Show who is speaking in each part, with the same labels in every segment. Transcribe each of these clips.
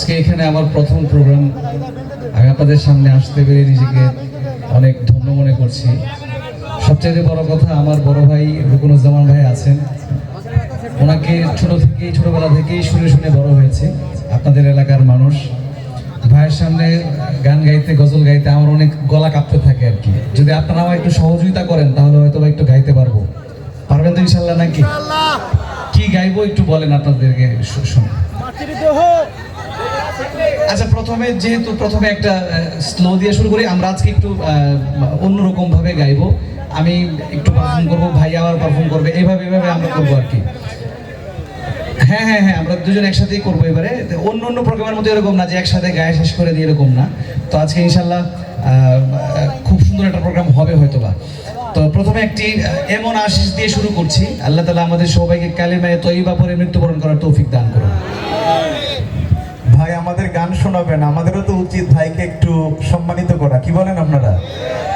Speaker 1: আজকে এখানে আমার প্রথম প্রোগ্রাম আমি আপনাদের সামনে আসতে পেরে নিজেকে অনেক ধন্য মনে করছি। সবচেয়ে বড় কথা আমার বড় ভাই রুকুনুজ্জামান ভাই আছেন। ওনাকে ছোট থেকেই ছোটবেলা থেকেই শুনে শুনে বড় হয়েছে। আপনাদের এলাকার মানুষ। ভাইয়ের সামনে গান গাইতে গজল গাইতে আমার অনেক গলা কাঁপতে থাকে আর কি। যদি আপনারা আমার একটু সহযোগিতা করেন তাহলে হয়তো একটু গাইতে পারব। পারবেন তো ইনশাল্লাহ নাকি? কি গাইবো একটু বলেন আপনাদেরকে শুনে আচ্ছা প্রথমে যেহেতু প্রথমে একটা স্লো দিয়ে শুরু করি, আমরা আজকে একটু অন্যরকম ভাবে গাইবো। আমি একটু পারফর্ম করব, ভাই আবার পারফর্ম করবে। এইভাবে এভাবে আমরা করব আর কি। হ্যাঁ হ্যাঁ হ্যাঁ আমরা দুজন একসাথেই করব এবারে। অন্য অন্য প্রোগ্রামের মধ্যে এরকম না যে একসাথে গায়ে শেষ করে দিয়ে এরকম না। তো আজকে ইনশাল্লাহ খুব সুন্দর একটা প্রোগ্রাম হবে হয়তোবা। তো প্রথমে একটি এমন আশিস দিয়ে শুরু করছি। আল্লাহ তালা আমাদের সবাইকে কালিমায় তৈবা পরে মৃত্যুবরণ করার তৌফিক দান করুন।
Speaker 2: আমাদের গান শোনাবেন, আমাদেরও তো উচিত ভাইকে একটু সম্মানিত করা। কি বলেন আপনারা?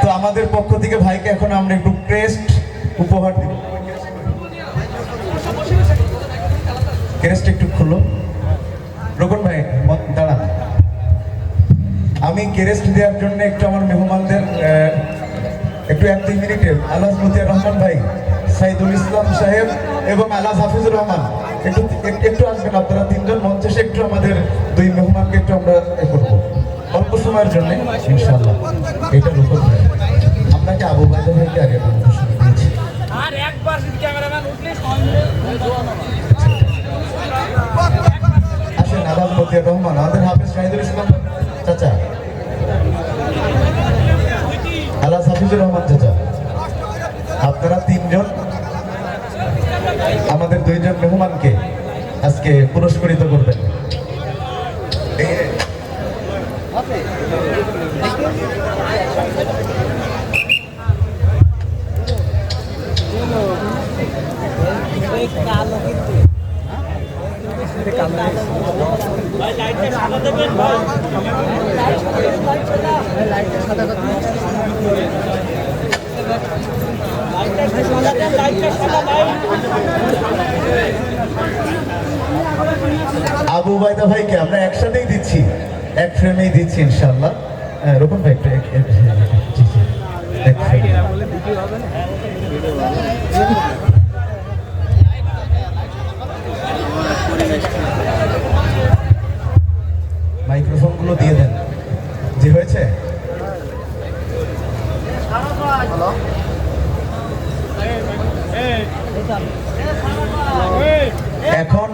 Speaker 2: তো আমাদের পক্ষ থেকে ভাইকে এখন আমরা একটু ক্রেস্ট উপহার দিব। ক্রেস্ট একটু খুলো। রোকন ভাই দাঁড়ান। আমি ক্রেস্ট দেওয়ার জন্য একটু আমার মেহমানদের একটু এক দুই মিনিটে আলাস মতিয়ার রহমান ভাই, সাইদুল ইসলাম সাহেব এবং আলাস হাফিজুর রহমান। একটু একটু আসবেন আপনারা তিনজন এসে একটু আমাদের দুই মেহমানকে একটু আমরা এ করব। অল্প সময়ের জন্য ইনশাল্লাহ এটা রূপক আপনাকে আবু বাদা ভাইকে আগে
Speaker 3: আর একবার যদি ক্যামেরাম্যান উঠলে
Speaker 2: আসেন আলাস মতিয়ার রহমান। আমাদের হাফিজ শাহিদুল ইসলাম। চাচা। হাফিজুর রহমান চাচা। আপনারা তিনজন আমাদের দুইজন মেহমানকে আজকে পুরস্কৃত করবেন।
Speaker 3: লাইটটা সাদা
Speaker 2: আবু বাইদা ভাইকে আমরা একসাথেই দিচ্ছি, এক ফ্রেমেই দিচ্ছি ইনশাল্লাহ রোকন ভাই, একটু মাইক্রোফোনগুলো দিয়ে দেন। জি, হয়েছে? এখন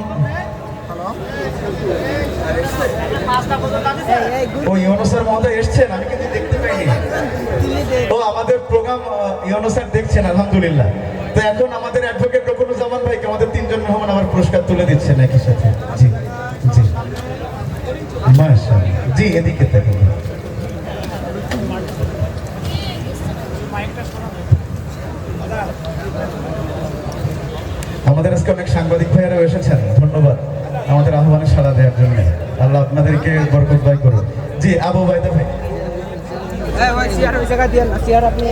Speaker 2: ও ইউনুসের মহোদয় এসছেন, আমি কিন্তু দেখতে পাইনি। ও আমাদের প্রোগ্রাম ইউনুস স্যার দেখছেন, আলহামদুলিল্লাহ। তো এখন আমাদের অ্যাডভোকেট রকুনুজ্জামান ভাইকে আমাদের তিনজন মেহমান আমার পুরস্কার তুলে দিচ্ছেন একই সাথে। জি জি। জি, এদিকে দেখুন। আমাদের আজকে অনেক সাংবাদিক ভাইয়ারাও এসেছেন, ধন্যবাদ। আমাদের আহ্বানে সাড়া দেওয়ার জন্য। আল্লাহ আপনাদেরকে বরকত ভাই করুন জি, আবু বাইদা ভাই।
Speaker 4: হ্যাঁ আপনি